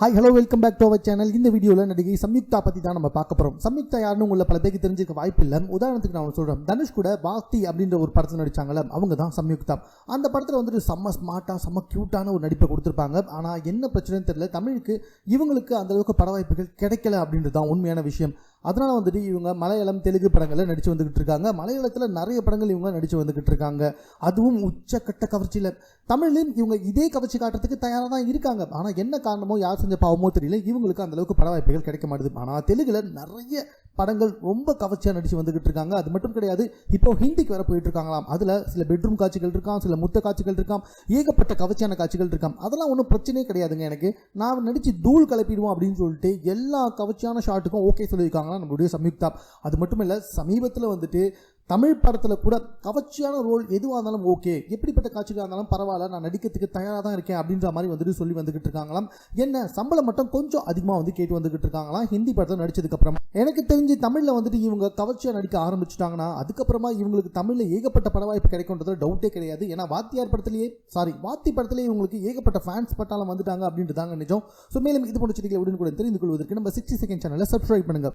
Hi hello welcome back to our channel இந்த வீடியோவில் நடிகை சம்யுக்தா பற்றி தான் நம்ம பார்க்க போகிறோம் சம்யுக்தா யாருன்னு உங்களை பல பேருக்கு தெரிஞ்சிருக்க வாய்ப்பு இல்லை. உதாரணத்துக்கு நான் சொல்கிறேன் தனுஷ் கூட பாக்தி அப்படின்ற ஒரு படத்தில் நடித்தாங்களே அவங்க தான் சம்யுக்தா. அந்த படத்தில் வந்துட்டு செம்ம ஸ்மார்ட்டாக செம்ம க்யூட்டான ஒரு நடிப்பை கொடுத்துருப்பாங்க. ஆனால் என்ன பிரச்சனைன்னு தெரியல. தமிழுக்கு இவங்களுக்கு அந்தளவுக்கு பட வாய்ப்புகள் கிடைக்கல அப்படின்றது தான் உண்மையான விஷயம். அதனால் வந்துட்டு இவங்க மலையாளம் தெலுங்கு படங்களில் நடித்து வந்துக்கிட்டு இருக்காங்க. மலையாளத்தில் நிறைய படங்கள் இவங்க நடித்து வந்துக்கிட்டு இருக்காங்க. அதுவும் உச்சக்கட்ட கவர்ச்சியில். தமிழ்லையும் இவங்க இதே கவர்ச்சி காட்டுறதுக்கு தயாராக தான் இருக்காங்க. ஆனால் என்ன காரணமோ யார் செஞ்ச பாவமோ தெரியல. இவங்களுக்கு அந்தளவுக்கு பட வாய்ப்புகள் கிடைக்க மாட்டுது. ஆனால் தெலுங்கில் நிறைய படங்கள் ரொம்ப கவர்ச்சியாக நடித்து வந்துக்கிட்டு இருக்காங்க. அது மட்டும் கிடையாது இப்போ ஹிந்திக்கு வர போயிட்டு இருக்காங்களாம். அதில் சில பெட்ரூம் காட்சிகள் இருக்காம் சில முத்த காட்சிகள் இருக்காம் ஏகப்பட்ட கவர்ச்சியான காட்சிகள் இருக்காம். அதெல்லாம் ஒன்றும் பிரச்சனையே கிடையாதுங்க எனக்கு. நான் நடித்து தூள் கலப்பிடுவோம் அப்படின்னு சொல்லிட்டு எல்லா கவர்ச்சியான ஷாட்டுக்கும் ஓகே சொல்லியிருக்காங்களா நம்மளுடைய சம்யுக்தா அது மட்டும் இல்லை சமீபத்தில் வந்துட்டு தமிழ் படத்தில் கூட கவர்ச்சியான ரோல் எதுவாக இருந்தாலும் ஓகே. எப்படிப்பட்ட காட்சிகளாக இருந்தாலும் பரவாயில்ல நான் நடிக்கிறதுக்கு தயாராக தான் இருக்கேன் அப்படின்ற மாதிரி வந்துட்டு சொல்லி வந்துகிட்டு இருக்காங்களாம். என்ன சம்பளம் மட்டும் கொஞ்சம் அதிகமாக வந்து கேட்டு வந்துகிட்டு இருக்காங்களாம். ஹிந்தி படத்தில் நடிச்சதுக்கப்புறம். எனக்கு தெரிஞ்சு தமிழில் வந்துட்டு இவங்க கவர்ச்சியாக நடிக்க ஆரம்பிச்சிட்டாங்கன்னா அதுக்கப்புறமா இவங்களுக்கு தமிழில் ஏகப்பட்ட பட வாய்ப்பு கிடைக்கும்ன்றது டவுட்டே கிடையாது. ஏன்னா வாத்தியார் படத்திலேயே சாரி வாத்தி படத்திலே இவங்களுக்கு ஏகப்பட்ட ஃபேன்ஸ் பட்டாலும் வந்துட்டாங்க அப்படின்றதாங்க நிஜம். ஸோ மேலும் இது போன்ற செய்திகளை உடனுக்குடன் தெரிந்து கொள்வதற்கு நம்ம சிக்ஸ்டி செகண்ட் சேனலை சப்ஸ்கிரைப் பண்ணுங்கள்